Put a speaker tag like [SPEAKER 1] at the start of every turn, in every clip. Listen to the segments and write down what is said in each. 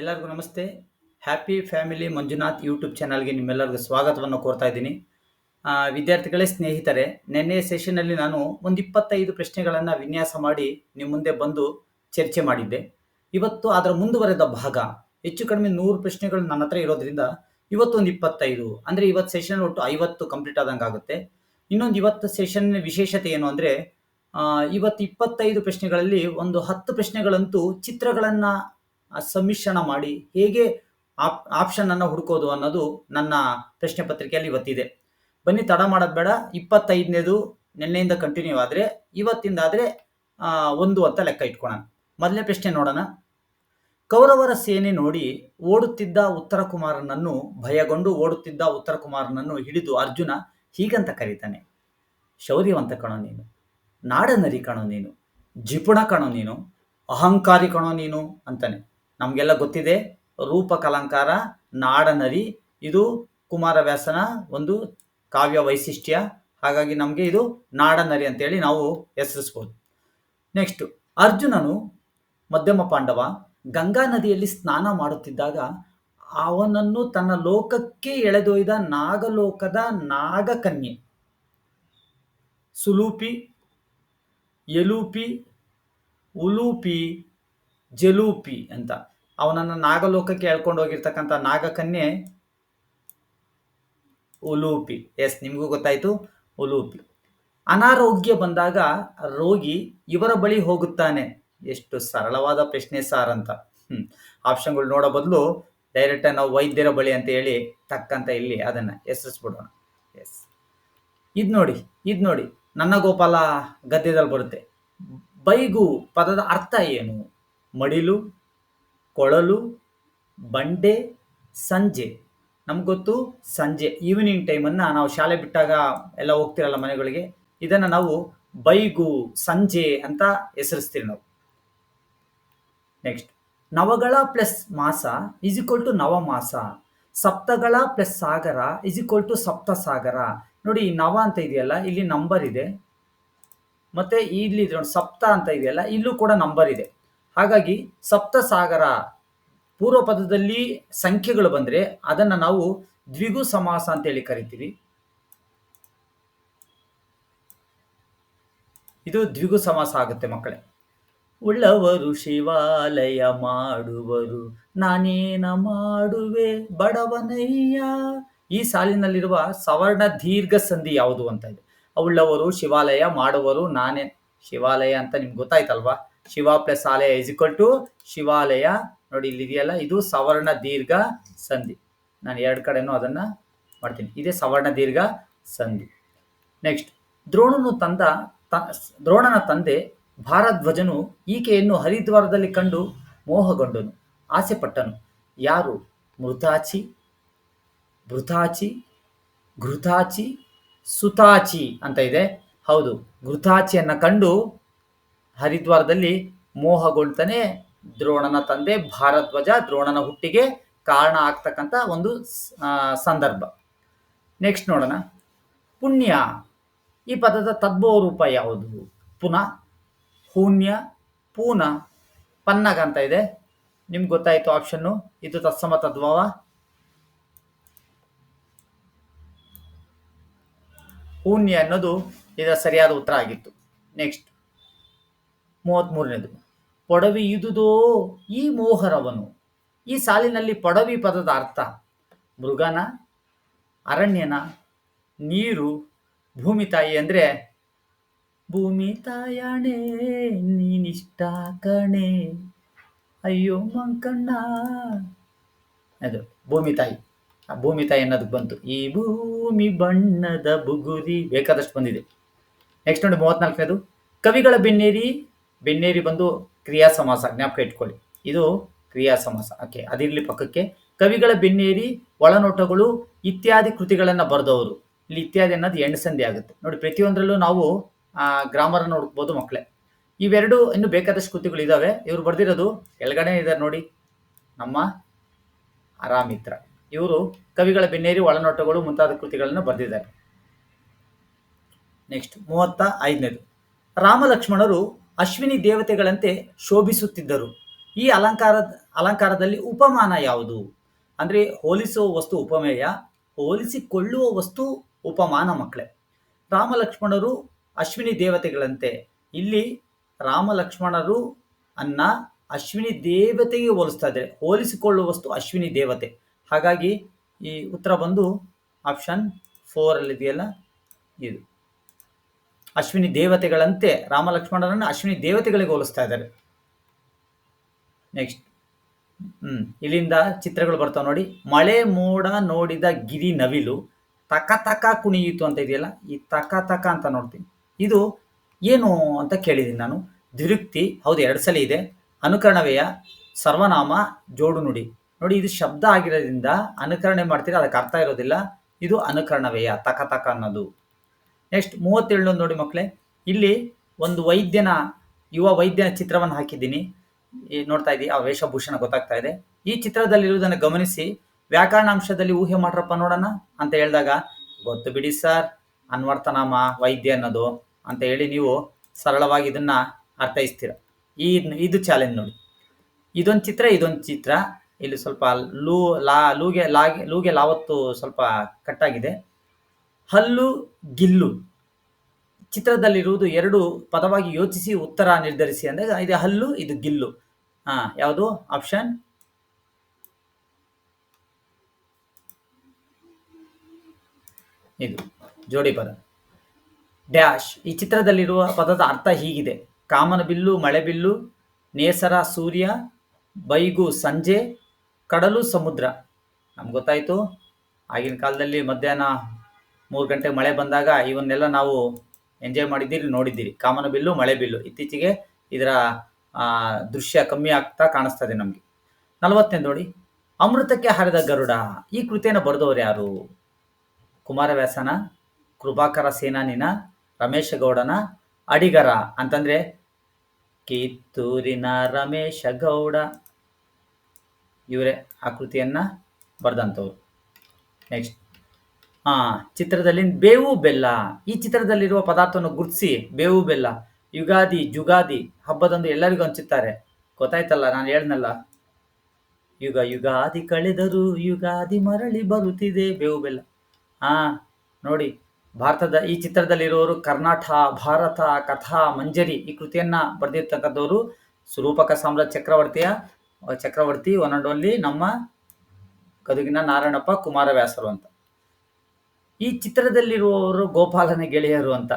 [SPEAKER 1] ಎಲ್ಲರಿಗೂ ನಮಸ್ತೆ. Happy family Manjunath YouTube ಚಾನಲ್ಗೆ ನಿಮ್ಮೆಲ್ಲರಿಗೂ ಸ್ವಾಗತವನ್ನು ಕೋರ್ತಾ ಇದ್ದೀನಿ. ವಿದ್ಯಾರ್ಥಿಗಳೇ, ಸ್ನೇಹಿತರೆ, ನಿನ್ನೆ ಸೆಷನ್ನಲ್ಲಿ ನಾನು ಒಂದು ಇಪ್ಪತ್ತೈದು ಪ್ರಶ್ನೆಗಳನ್ನು ವಿನ್ಯಾಸ ಮಾಡಿ ನಿಮ್ಮ ಮುಂದೆ ಬಂದು ಚರ್ಚೆ ಮಾಡಿದ್ದೆ. ಇವತ್ತು ಅದರ ಮುಂದುವರೆದ ಭಾಗ, ಹೆಚ್ಚು ಕಡಿಮೆ ನೂರು ಪ್ರಶ್ನೆಗಳು ನನ್ನ ಹತ್ರ ಇರೋದ್ರಿಂದ ಇವತ್ತು ಒಂದು ಇಪ್ಪತ್ತೈದು. ಅಂದರೆ ಇವತ್ತು ಸೆಷನ್ ಒಟ್ಟು ಐವತ್ತು ಕಂಪ್ಲೀಟ್ ಆದಂಗೆ ಆಗುತ್ತೆ. ಇನ್ನೊಂದು ಇವತ್ತು ಸೆಷನ್ ವಿಶೇಷತೆ ಏನು ಅಂದರೆ ಇವತ್ತು ಇಪ್ಪತ್ತೈದು ಪ್ರಶ್ನೆಗಳಲ್ಲಿ ಒಂದು ಹತ್ತು ಪ್ರಶ್ನೆಗಳಂತೂ ಚಿತ್ರಗಳನ್ನು ಸಮ್ಮಿಶ್ರಣ ಮಾಡಿ ಹೇಗೆ ಆಪ್, ಆಪ್ಷನ್ ಅನ್ನು ಹುಡುಕೋದು ಅನ್ನೋದು ನನ್ನ ಪ್ರಶ್ನೆ ಪತ್ರಿಕೆಯಲ್ಲಿ ಇವತ್ತಿದೆ ಬನ್ನಿ ತಡ ಮಾಡೋದು ಬೇಡ. ಇಪ್ಪತ್ತೈದನೇದು ನಿನ್ನೆಯಿಂದ ಕಂಟಿನ್ಯೂ ಆದರೆ, ಇವತ್ತಿಂದ ಆದರೆ ಒಂದು ಅಂತ ಲೆಕ್ಕ ಇಟ್ಕೊಳ್ಳೋಣ ಮೊದಲನೇ ಪ್ರಶ್ನೆ ನೋಡೋಣ. ಕೌರವರ ಸೇನೆ ನೋಡಿ ಓಡುತ್ತಿದ್ದ ಉತ್ತರ ಕುಮಾರನನ್ನು ಭಯಗೊಂಡು ಓಡುತ್ತಿದ್ದ ಉತ್ತರ ಕುಮಾರನನ್ನು ಹಿಡಿದು ಅರ್ಜುನ ಹೀಗಂತ ಕರೀತಾನೆ. ಶೌರ್ಯವಂತ ಕಣೋ ನೀನು, ನಾಡನರಿ ಕಣೋ ನೀನು, ಜಿಪುಣ ಕಣೋ ನೀನು, ಅಹಂಕಾರಿ ಕಣೋ ನೀನು ಅಂತಾನೆ. ನಮಗೆಲ್ಲ ಗೊತ್ತಿದೆ. ರೂಪ ಕಲಂಕಾರ ನಾಡನರಿ ಇದು ಕುಮಾರವ್ಯಾಸನ ಒಂದು ಕಾವ್ಯ ವೈಶಿಷ್ಟ್ಯ. ಹಾಗಾಗಿ ನಮಗೆ ಇದು ನಾಡನರಿ ಅಂತೇಳಿ ನಾವು ಹೆಸರಿಸ್ಬೋದು. ನೆಕ್ಸ್ಟ್ ಅರ್ಜುನನು ಮಧ್ಯಮ ಪಾಂಡವ, ಗಂಗಾ ನದಿಯಲ್ಲಿ ಸ್ನಾನ ಮಾಡುತ್ತಿದ್ದಾಗ ಅವನನ್ನು ತನ್ನ ಲೋಕಕ್ಕೆ ಎಳೆದೊಯ್ದ ನಾಗಲೋಕದ ನಾಗಕನ್ಯೆ. ಸುಲೂಪಿ ಎಲೂಪಿ ಉಲೂಪಿ ಜಲೂಪಿ ಅಂತ. ಅವನನ್ನು ನಾಗಲೋಕಕ್ಕೆ ಎಳ್ಕೊಂಡು ಹೋಗಿರ್ತಕ್ಕಂಥ ನಾಗಕನ್ಯೆ ಉಲೂಪಿ. ಎಸ್, ನಿಮಗೂ ಗೊತ್ತಾಯ್ತು. ಉಲೂಪಿ. ಅನಾರೋಗ್ಯ ಬಂದಾಗ ರೋಗಿ ಇವರ ಬಳಿ ಹೋಗುತ್ತಾನೆ. ಎಷ್ಟು ಸರಳವಾದ ಪ್ರಶ್ನೆ ಸಾರ್ ಅಂತ. ಹ್ಮ್. ಆಪ್ಷನ್ಗಳು ನೋಡೋ ಬದಲು ಡೈರೆಕ್ಟ್ ನಾವು ವೈದ್ಯರ ಬಳಿ ಅಂತ ಹೇಳಿ ತಕ್ಕಂತ ಇಲ್ಲಿ ಅದನ್ನ ಹೆಸರಿಸ್ಬಿಡೋಣ. ಎಸ್. ಇದ್ ನೋಡಿ ಇದ್ ನೋಡಿ. ನನ್ನ ಗೋಪಾಲ ಗದ್ಯದಲ್ಲಿ ಬರುತ್ತೆ. ಬೈಗು ಪದದ ಅರ್ಥ ಏನು? ಮಡಿಲು, ಕೊಳಲು, ಬಂಡೆ, ಸಂಜೆ. ನಮ್ಗೆ ಗೊತ್ತು ಸಂಜೆ ಈವ್ನಿಂಗ್ ಟೈಮನ್ನು ನಾವು ಶಾಲೆ ಬಿಟ್ಟಾಗ ಎಲ್ಲ ಹೋಗ್ತಿರಲ್ಲ ಮನೆಗಳಿಗೆ. ಇದನ್ನು ನಾವು ಬೈಗು, ಸಂಜೆ ಅಂತ ಹೆಸರಿಸ್ತೀವಿ ನಾವು. ನೆಕ್ಸ್ಟ್ ನವಗಳ ಪ್ಲಸ್ ಮಾಸ ಇಸ್ ಈಕ್ವಲ್ ಟು ನವಮಾಸ ಸಪ್ತಗಳ ಪ್ಲಸ್ ಸಾಗರ ಇಸ್ ಈಕ್ವಲ್ ಟು ಸಪ್ತ ಸಾಗರ. ನೋಡಿ ನವ ಅಂತ ಇದೆಯಲ್ಲ, ಇಲ್ಲಿ ನಂಬರ್ ಇದೆ. ಮತ್ತೆ ಇಲ್ಲಿ ಸಪ್ತ ಅಂತ ಇದೆಯಲ್ಲ, ಇಲ್ಲೂ ಕೂಡ ನಂಬರ್ ಇದೆ. ಹಾಗಾಗಿ ಸಪ್ತಸಾಗರ ಪೂರ್ವ ಪದದಲ್ಲಿ ಸಂಖ್ಯೆಗಳು ಬಂದರೆ ಅದನ್ನ ನಾವು ದ್ವಿಗು ಸಮಾಸ ಅಂತೇಳಿ ಕರಿತೀವಿ. ಇದು ದ್ವಿಗು ಸಮಾಸ ಆಗುತ್ತೆ ಮಕ್ಕಳೇ. ಉಳ್ಳವರು ಶಿವಾಲಯ ಮಾಡುವರು, ನಾನೇನ ಮಾಡುವೆ ಬಡವನಯ್ಯ. ಈ ಸಾಲಿನಲ್ಲಿರುವ ಸವರ್ಣ ದೀರ್ಘ ಸಂಧಿ ಯಾವುದು ಅಂತ ಇದೆ. ಉಳ್ಳವರು ಶಿವಾಲಯ ಮಾಡುವರು, ನಾನೇ ಶಿವಾಲಯ ಅಂತ ನಿಮ್ಗೆ ಗೊತ್ತಾಯ್ತಲ್ವಾ? ಶಿವ ಪ್ಲಸ್ ಆಲಯ ಇಸ್ ಈಕ್ವಲ್ ಟು ಶಿವಾಲಯ. ನೋಡಿ ಇಲ್ಲಿ ಇದೆಯಲ್ಲ, ಇದು ಸವರ್ಣ ದೀರ್ಘ ಸಂಧಿ. ನಾನು ಎರಡು ಕಡೆನೂ ಅದನ್ನ ಮಾಡ್ತೀನಿ. ಇದೇ ಸವರ್ಣ ದೀರ್ಘ ಸಂಧಿ. ನೆಕ್ಸ್ಟ್ ದ್ರೋಣನು ತಂದ ದ್ರೋಣನ ತಂದೆ ಭಾರಧ್ವಜನು ಈಕೆಯನ್ನು ಹರಿದ್ವಾರದಲ್ಲಿ ಕಂಡು ಮೋಹಗೊಂಡನು, ಆಸೆಪಟ್ಟನು. ಯಾರು? ಮೃತಾಚಿ, ಭೃತಾಚಿ, ಘೃತಾಚಿ, ಸುತಾಚಿ ಅಂತ ಇದೆ. ಹೌದು, ಘೃತಾಚಿಯನ್ನು ಕಂಡು ಹರಿದ್ವಾರದಲ್ಲಿ ಮೋಹಗೊಳ್ತಾನೆ ದ್ರೋಣನ ತಂದೆ ಭಾರದ್ವಾಜ ದ್ರೋಣನ ಹುಟ್ಟಿಗೆ ಕಾರಣ ಆಗ್ತಕ್ಕಂಥ ಒಂದು ಸಂದರ್ಭ. ನೆಕ್ಸ್ಟ್ ನೋಡೋಣ. ಪುಣ್ಯ. ಈ ಪದದ ತದ್ಭವ ರೂಪ ಯಾವುದು? ಪುನಃ ಪುಣ್ಯ ಪೂನ, ಪನ್ನಗ ಅಂತ ಇದೆ. ನಿಮ್ಗೆ ಗೊತ್ತಾಯ್ತು ಆಪ್ಷನ್ನು? ಇದು ತತ್ಸಮ ತದ್ಭವ. ಪುಣ್ಯ ಅನ್ನೋದು ಇದರ ಸರಿಯಾದ ಉತ್ತರ ಆಗಿತ್ತು. ನೆಕ್ಸ್ಟ್ ಮೂವತ್ತ್ಮೂರನೇದು ಪೊಡವಿಯುದುದೋ ಈ ಮೋಹರವನು? ಈ ಸಾಲಿನಲ್ಲಿ ಪೊಡವಿ ಪದದ ಅರ್ಥ, ಮೃಗನ, ಅರಣ್ಯನ, ನೀರು, ಭೂಮಿ ತಾಯಿ ಅಂದರೆ, ಭೂಮಿ ತಾಯಣೆ, ನೀನಿಷ್ಟ ಕಣೆ, ಅಯ್ಯೋ ಮಂಕಣ್ಣ ಅದು ಭೂಮಿ ತಾಯಿ. ಆ ಭೂಮಿ ತಾಯಿ ಅನ್ನೋದಕ್ಕೆ ಬಂತು. ಈ ಭೂಮಿ ಬಣ್ಣದ ಬುಗುರಿ ಬೇಕಾದಷ್ಟು ಬಂದಿದೆ. ನೆಕ್ಸ್ಟ್ ನೋಡಿ ಮೂವತ್ನಾಲ್ಕನೇದು. ಕವಿಗಳ ಬೆನ್ನೇರಿ ಬೆನ್ನೇರಿ ಬಂದು ಕ್ರಿಯಾ ಸಮಾಸ, ಜ್ಞಾಪಕ ಇಟ್ಕೊಳ್ಳಿ. ಇದು ಕ್ರಿಯಾ ಸಮಾಸ. ಓಕೆ, ಅದಿರಲಿ ಪಕ್ಕಕ್ಕೆ. ಕವಿಗಳ ಬೆನ್ನೇರಿ, ಒಳನೋಟಗಳು ಇತ್ಯಾದಿ ಕೃತಿಗಳನ್ನು ಬರೆದವರು. ಇಲ್ಲಿ ಇತ್ಯಾದಿ ಅನ್ನೋದು ಎಣ್ಸಂದಿ ಆಗುತ್ತೆ. ನೋಡಿ, ಪ್ರತಿಯೊಂದರಲ್ಲೂ ನಾವು ಗ್ರಾಮರನ್ನು ನೋಡ್ಬೋದು ಮಕ್ಕಳೇ ಇವೆರಡು ಇನ್ನು ಬೇಕಾದಷ್ಟು ಕೃತಿಗಳು ಇದಾವೆ. ಇವರು ಬರೆದಿರೋದು ಎಲ್ಗಡೆ ಇದ್ದಾರೆ ನೋಡಿ. ನಮ್ಮ ಅರಾಮಿತ್ರ. ಇವರು ಕವಿಗಳ ಬೆನ್ನೇರಿ, ಒಳನೋಟಗಳು ಮುಂತಾದ ಕೃತಿಗಳನ್ನು ಬರೆದಿದ್ದಾರೆ. ನೆಕ್ಸ್ಟ್, ಮೂವತ್ತ ಐದನೇದು. ರಾಮ ಲಕ್ಷ್ಮಣರು ಅಶ್ವಿನಿ ದೇವತೆಗಳಂತೆ ಶೋಭಿಸುತ್ತಿದ್ದರು. ಈ ಅಲಂಕಾರದ ಅಲಂಕಾರದಲ್ಲಿ ಉಪಮಾನ ಯಾವುದು? ಅಂದರೆ ಹೋಲಿಸುವ ವಸ್ತು ಉಪಮೇಯ, ಹೋಲಿಸಿಕೊಳ್ಳುವ ವಸ್ತು ಉಪಮಾನ ಮಕ್ಕಳೇ. ರಾಮ ಲಕ್ಷ್ಮಣರು ಅಶ್ವಿನಿ ದೇವತೆಗಳಂತೆ. ಇಲ್ಲಿ ರಾಮ ಲಕ್ಷ್ಮಣರು ಅನ್ನ ಅಶ್ವಿನಿ ದೇವತೆಗೆ ಹೋಲಿಸ್ತಾ ಹೋಲಿಸಿಕೊಳ್ಳುವ ವಸ್ತು ಅಶ್ವಿನಿ ದೇವತೆ. ಹಾಗಾಗಿ ಈ ಉತ್ತರ ಬಂದು ಆಪ್ಷನ್ ಫೋರಲ್ಲಿದೆಯಲ್ಲ ಇದು. ಅಶ್ವಿನಿ ದೇವತೆಗಳಂತೆ ರಾಮ ಲಕ್ಷ್ಮಣರನ್ನು ಅಶ್ವಿನಿ ದೇವತೆಗಳಿಗೆ ಹೋಲಿಸ್ತಾ ಇದ್ದಾರೆ. ನೆಕ್ಸ್ಟ್ ಹ್ಮ್, ಇಲ್ಲಿಂದ ಚಿತ್ರಗಳು ಬರ್ತಾವ ನೋಡಿ. ಮಳೆ ಮೋಡ ನೋಡಿದ ಗಿರಿ ನವಿಲು, ತಕ ತಕ ಕುಣಿಯಿತು ಅಂತ ಇದೆಯಲ್ಲ, ಈ ತಕ ತಕ ಅಂತ ನೋಡ್ತೀನಿ. ಇದು ಏನು ಅಂತ ಕೇಳಿದ್ದೀನಿ ನಾನು. ದ್ವಿರುಕ್ತಿ, ಹೌದು, ಎರಡು ಸಲ ಇದೆ. ಅನುಕರಣವೆಯ, ಸರ್ವನಾಮ, ಜೋಡು ನುಡಿ. ನೋಡಿ, ಇದು ಶಬ್ದ ಆಗಿರೋದ್ರಿಂದ ಅನುಕರಣೆ ಮಾಡ್ತೀರಾ, ಅದಕ್ಕೆ ಅರ್ಥ ಇರೋದಿಲ್ಲ. ಇದು ಅನುಕರಣವೆಯ, ತಕ ತಕ ಅನ್ನೋದು. ನೆಕ್ಸ್ಟ್ ಮೂವತ್ತೇಳು ನೋಡಿ ಮಕ್ಕಳೇ ಇಲ್ಲಿ ಒಂದು ವೈದ್ಯನ, ಯುವ ವೈದ್ಯನ ಚಿತ್ರವನ್ನು ಹಾಕಿದ್ದೀನಿ. ನೋಡ್ತಾ ಇದ್ದೀವಿ ಆ ವೇಷಭೂಷಣ ಗೊತ್ತಾಗ್ತಾ ಇದೆ. ಈ ಚಿತ್ರದಲ್ಲಿರುವುದನ್ನು ಗಮನಿಸಿ, ವ್ಯಾಕರಣಾಂಶದಲ್ಲಿ ಊಹೆ ಮಾಡ್ರಪ್ಪ ನೋಡೋಣ ಅಂತ ಹೇಳಿದಾಗ, ಗೊತ್ತು ಬಿಡಿ ಸರ್ ಅನ್ವರ್ತನಾಮ ವೈದ್ಯ ಅನ್ನೋದು ಅಂತ ಹೇಳಿ ನೀವು ಸರಳವಾಗಿ ಇದನ್ನ ಅರ್ಥೈಸ್ತೀರ. ಈ ಇದು ಚಾಲೆಂಜ್ ನೋಡಿ. ಇದೊಂದು ಚಿತ್ರ ಇದೊಂದು ಚಿತ್ರ. ಇಲ್ಲಿ ಸ್ವಲ್ಪ ಲೂ, ಲಾ, ಲೂಗೆ, ಲಾಗೆ, ಲೂಗೆ ಲಾವತ್ತು ಸ್ವಲ್ಪ ಕಟ್ಟಾಗಿದೆ. ಹಲ್ಲು ಗಿಲ್ಲು. ಚಿತ್ರದಲ್ಲಿರುವುದು ಎರಡು ಪದವಾಗಿ ಯೋಚಿಸಿ ಉತ್ತರ ನಿರ್ಧರಿಸಿ ಅಂದಾಗ ಇದು ಹಲ್ಲು, ಇದು ಗಿಲ್ಲು. ಹಾ, ಯಾವುದು? ಆಪ್ಷನ್ ಇದು, ಜೋಡಿ ಪದ. ಡ್ಯಾಶ್. ಈ ಚಿತ್ರದಲ್ಲಿರುವ ಪದದ ಅರ್ಥ ಹೀಗಿದೆ. ಕಾಮನ ಬಿಲ್ಲು, ಮಳೆ ಬಿಲ್ಲು, ನೇಸರ, ಸೂರ್ಯ, ಬೈಗು, ಸಂಜೆ, ಕಡಲು, ಸಮುದ್ರ. ನಮ್ಗೆ ಗೊತ್ತಾಯಿತು? ಆಗಿನ ಕಾಲದಲ್ಲಿ ಮಧ್ಯಾಹ್ನ ಮೂರು ಗಂಟೆ ಮಳೆ ಬಂದಾಗ ಇವನ್ನೆಲ್ಲ ನಾವು ಎಂಜಾಯ್ ಮಾಡಿದ್ದೀರಿ, ನೋಡಿದ್ದೀರಿ. ಕಾಮನ ಬಿಲ್ಲು, ಮಳೆ ಬಿಲ್ಲು. ಇತ್ತೀಚೆಗೆ ಇದರ ದೃಶ್ಯ ಕಮ್ಮಿ ಆಗ್ತಾ ಕಾಣಿಸ್ತದೆ ನಮಗೆ. ನಲವತ್ತನೇ ನೋಡಿ ಅಮೃತಕ್ಕೆ ಹರಿದ ಗರುಡ. ಈ ಕೃತಿಯನ್ನು ಬರೆದವರು ಯಾರು? ಕುಮಾರವ್ಯಾಸನ, ಕೃಪಾಕರ ಸೇನಾನಿನ, ರಮೇಶ ಗೌಡನ, ಅಡಿಗರ. ಅಂತಂದ್ರೆ, ಕಿತ್ತೂರಿನ ರಮೇಶ ಗೌಡ. ಇವರೇ ಆ ಕೃತಿಯನ್ನ ಬರೆದಂಥವ್ರು. ನೆಕ್ಸ್ಟ್ ಚಿತ್ರದಲ್ಲಿ ಬೇವು ಬೆಲ್ಲ. ಈ ಚಿತ್ರದಲ್ಲಿರುವ ಪದಾರ್ಥವನ್ನು ಗುರುತಿಸಿ, ಬೇವು ಬೆಲ್ಲ, ಯುಗಾದಿ, ಜುಗಾದಿ ಹಬ್ಬದಂದು ಎಲ್ಲರಿಗೂ ಹಂಚುತ್ತಾರೆ. ಗೊತ್ತಾಯ್ತಲ್ಲ, ನಾನು ಹೇಳ್ನಲ್ಲ ಯುಗ ಯುಗಾದಿ ಕಳೆದರು ಯುಗಾದಿ ಮರಳಿ ಬರುತ್ತಿದೆ, ಬೇವು ಬೆಲ್ಲ. ಆ, ನೋಡಿ, ಭಾರತದ ಈ ಚಿತ್ರದಲ್ಲಿರುವವರು ಕರ್ನಾಟಕ ಭಾರತ, ಕಥಾ, ಮಂಜರಿ ಈ ಕೃತಿಯನ್ನ ಬರೆದಿರ್ತಕ್ಕಂಥವ್ರು ಸ್ವರೂಪಕ ಸಾಮ್ರಾಜ್ಯ ಚಕ್ರವರ್ತಿಯ, ಚಕ್ರವರ್ತಿ ಒನ್ ಅಂಡ್ ಓನ್ಲಿ ನಮ್ಮ ಗದುಗಿನ ನಾರಾಯಣಪ್ಪ ಕುಮಾರವ್ಯಾಸರು ಅಂತ. ಈ ಚಿತ್ರದಲ್ಲಿರುವವರು ಗೋಪಾಲನ ಗೆಳೆಯರು ಅಂತ.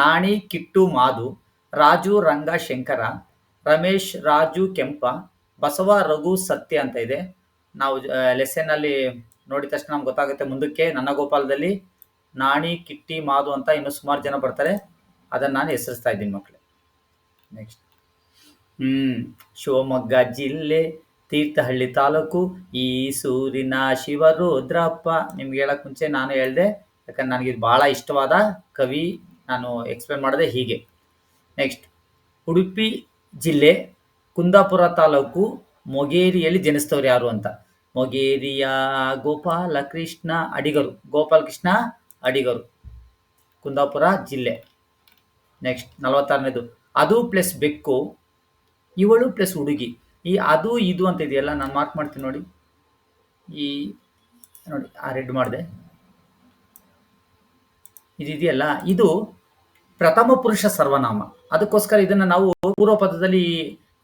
[SPEAKER 1] ನಾಣಿ, ಕಿಟ್ಟು, ಮಾಧು, ರಾಜು, ರಂಗ, ಶಂಕರ, ರಮೇಶ್, ರಾಜು, ಕೆಂಪ, ಬಸವ, ರಘು, ಸತ್ಯ ಅಂತ ಇದೆ. ನಾವು ಲೆಸನ್ನಲ್ಲಿ ನೋಡಿದ ತಕ್ಷಣ ನಮ್ಗೆ ಗೊತ್ತಾಗುತ್ತೆ ಮುಂದಕ್ಕೆ ನನ್ನ ಗೋಪಾಲದಲ್ಲಿ ನಾಣಿ, ಕಿಟ್ಟಿ, ಮಾಧು ಅಂತ ಇನ್ನು ಸುಮಾರು ಜನ ಬರ್ತಾರೆ. ಅದನ್ನು ನಾನು ಹೆಸರಿಸ್ತಾ ಇದ್ದೀನಿ ಮಕ್ಕಳೇ ನೆಕ್ಸ್ಟ್ ಹ್ಮ್, ಶಿವಮೊಗ್ಗ ಜಿಲ್ಲೆ ತೀರ್ಥಹಳ್ಳಿ ತಾಲೂಕು ಈ ಸೂರಿನ ಶಿವರುದ್ರಪ್ಪ. ನಿಮ್ಗೆ ಹೇಳಕ್ ಮುಂಚೆ ನಾನು ಹೇಳಿದೆ, ಯಾಕಂದ್ರೆ ನನಗೆ ಇದು ಭಾಳ ಇಷ್ಟವಾದ ಕವಿ. ನಾನು ಎಕ್ಸ್ಪ್ಲೇನ್ ಮಾಡಿದೆ ಹೀಗೆ. ನೆಕ್ಸ್ಟ್ ಉಡುಪಿ ಜಿಲ್ಲೆ ಕುಂದಾಪುರ ತಾಲೂಕು ಮೊಗೇರಿಯಲ್ಲಿ ಜನಿಸ್ತವ್ರು ಯಾರು ಅಂತ. ಮೊಗೇರಿಯ ಗೋಪಾಲ ಕೃಷ್ಣ ಅಡಿಗರು ಗೋಪಾಲ ಕೃಷ್ಣ ಅಡಿಗರು, ಕುಂದಾಪುರ ಜಿಲ್ಲೆ. ನೆಕ್ಸ್ಟ್ ನಲವತ್ತಾರನೇದು, ಅದು ಪ್ಲಸ್ ಬೆಕ್ಕು, ಇವಳು ಪ್ಲಸ್ ಹುಡುಗಿ. ಈ ಅದು, ಇದು ಅಂತ ಇದೆಯಲ್ಲ ನಾನು ಮಾರ್ಕ್ ಮಾಡ್ತೀನಿ ನೋಡಿ. ಈ, ನೋಡಿ, ಆ ರೆಡ್ ಮಾಡಿದೆ. ಇದೆಯಲ್ಲ? ಇದು ಪ್ರಥಮ ಪುರುಷ ಸರ್ವನಾಮ. ಅದಕ್ಕೋಸ್ಕರ ಇದನ್ನ ನಾವು ಪೂರ್ವ ಪದದಲ್ಲಿ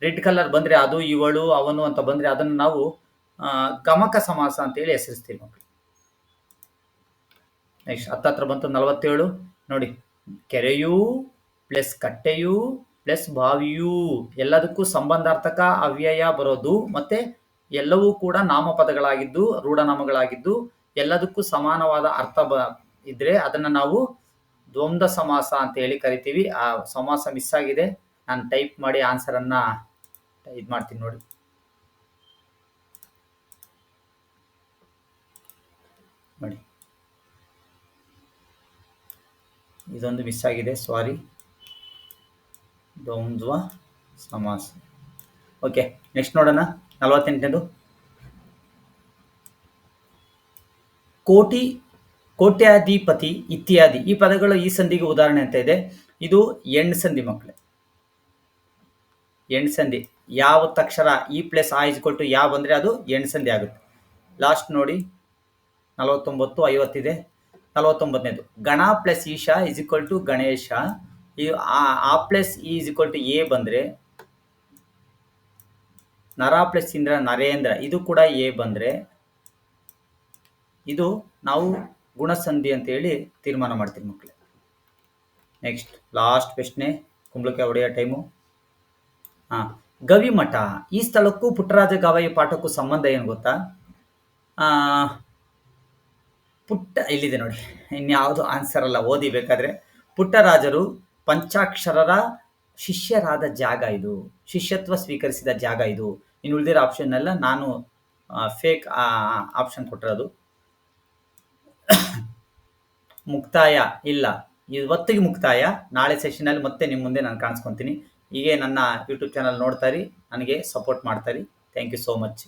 [SPEAKER 1] ರೆಡ್ ಕಲರ್ ಬಂದ್ರೆ ಅದು, ಇವಳು, ಅವನು ಅಂತ ಬಂದ್ರೆ ಅದನ್ನು ನಾವು ಗಮಕ ಸಮಾಸ ಅಂತ ಹೇಳಿ ಹೆಸರಿಸ್ತೀವಿ ನೋಡಿ ನೆಕ್ಸ್ಟ್ ಹತ್ತತ್ರ ಬಂತು ನಲವತ್ತೇಳು. ನೋಡಿ, ಕೆರೆಯೂ ಪ್ಲಸ್ ಕಟ್ಟೆಯು ಪ್ಲಸ್ ಬಾವಿಯು ಎಲ್ಲದಕ್ಕೂ ಸಂಬಂಧಾರ್ಥಕ ಅವ್ಯಯ ಬರೋದು, ಮತ್ತೆ ಎಲ್ಲವೂ ಕೂಡ ನಾಮಪದಗಳಾಗಿದ್ದು, ರೂಢನಾಮಗಳಾಗಿದ್ದು, ಎಲ್ಲದಕ್ಕೂ ಸಮಾನವಾದ ಅರ್ಥ ಬ, ಇದ್ರೆ ಅದನ್ನ ನಾವು ದ್ವಂದ ಸಮಾಸ ಅಂತ ಹೇಳಿ ಕರಿತೀವಿ. ಆ ಸಮಾಸ ಮಿಸ್ ಆಗಿದೆ. ನಾನು ಟೈಪ್ ಮಾಡಿ ಆನ್ಸರ್ ಅನ್ನ ಇದು ಮಾಡ್ತೀನಿ ನೋಡಿ. ನೋಡಿ. ಇದೊಂದು ಮಿಸ್ ಆಗಿದೆ ಸಾರಿ ದ್ವಂದ್ವ ಸಮಾಸ. ಓಕೆ ನೆಕ್ಸ್ಟ್ ನೋಡೋಣ. ನಲವತ್ತೆಂಟನೇದು. ಕೋಟಿ, ಕೋಟ್ಯಾಧಿಪತಿ ಇತ್ಯಾದಿ. ಈ ಪದಗಳು ಈ ಸಂಧಿಗೆ ಉದಾಹರಣೆ ಅಂತ ಇದೆ. ಇದು ಎಣ್ ಸಂಧಿ ಮಕ್ಕಳೇ. ಎಂಡ್ಸಂಧಿ ಯಾವ ತಕ್ಷರ ಇ ಪ್ಲಸ್ ಆ ಇಸ್ ಕೊಟ್ಟು ಯಾವ ಬಂದರೆ ಅದು ಎಂಡ್ಸಂಧಿ ಆಗುತ್ತೆ. ಲಾಸ್ಟ್ ನೋಡಿ. ನಲವತ್ತೊಂಬತ್ತು ಐವತ್ತಿದೆ. ನಲವತ್ತೊಂಬತ್ತನೇದು. ಗಣ ಪ್ಲಸ್ ಈಶಾ ಇಸ್ ಈಕ್ವಲ್ ಟು ಗಣೇಶ. ಈ ಆ ಪ್ಲಸ್ ಇ ಇಸ್ ಈಕ್ವಲ್ ಟು ಎ ಬಂದರೆ, ನರ ಪ್ಲಸ್ ಇಂದ್ರ, ನರೇಂದ್ರ, ಇದು ಕೂಡ ಎ ಬಂದರೆ, ಇದು ನಾವು ಗುಣಸಂಧಿ ಅಂತ ಹೇಳಿ ತೀರ್ಮಾನ ಮಾಡ್ತೀವಿ ಮಕ್ಕಳೇ ನೆಕ್ಸ್ಟ್ ಲಾಸ್ಟ್ ಪ್ರಶ್ನೆ ಕುಂಬಳಕಾಯಿ ಹೊಡೆಯೋ ಟೈಮು ಹಾಂ ಗವಿಮಠ ಈ ಸ್ಥಳಕ್ಕೂ ಪುಟ್ಟರಾಜ ಗವಾಯಿ ಪಾಠಕ್ಕೂ ಸಂಬಂಧ ಏನು ಗೊತ್ತಾ? ಪುಟ್ಟ, ಇಲ್ಲಿದೆ ನೋಡಿ, ಇನ್ಯಾವುದು ಆನ್ಸರ್ ಅಲ್ಲ, ಓದಿ ಬೇಕಾದರೆ, ಪುಟ್ಟರಾಜರು ಪಂಚಾಕ್ಷರರ ಶಿಷ್ಯರಾದ ಜಾಗ ಇದು. ಶಿಷ್ಯತ್ವ ಸ್ವೀಕರಿಸಿದ ಜಾಗ ಇದು. ಇನ್ನು ಉಳಿದಿರೋ ಆಪ್ಷನ್ ಎಲ್ಲ ನಾನು ಫೇಕ್ ಆಪ್ಷನ್ ಕೊಟ್ಟಿರೋದು. ಮುಕ್ತಾಯ ಇಲ್ಲ. ಇವತ್ತಿಗೆ ಮುಕ್ತಾಯ. ನಾಳೆ ಸೆಷನಲ್ಲಿ ಮತ್ತೆ ನಿಮ್ಮ ಮುಂದೆ ನಾನು ಕಾಣಿಸ್ಕೊತೀನಿ. ಹೀಗೆ ನನ್ನ ಯೂಟ್ಯೂಬ್ ಚಾನಲ್ ನೋಡ್ತಾರಿ ನನಗೆ ಸಪೋರ್ಟ್ ಮಾಡ್ತಾರಿ ಥ್ಯಾಂಕ್ ಯು ಸೋ ಮಚ್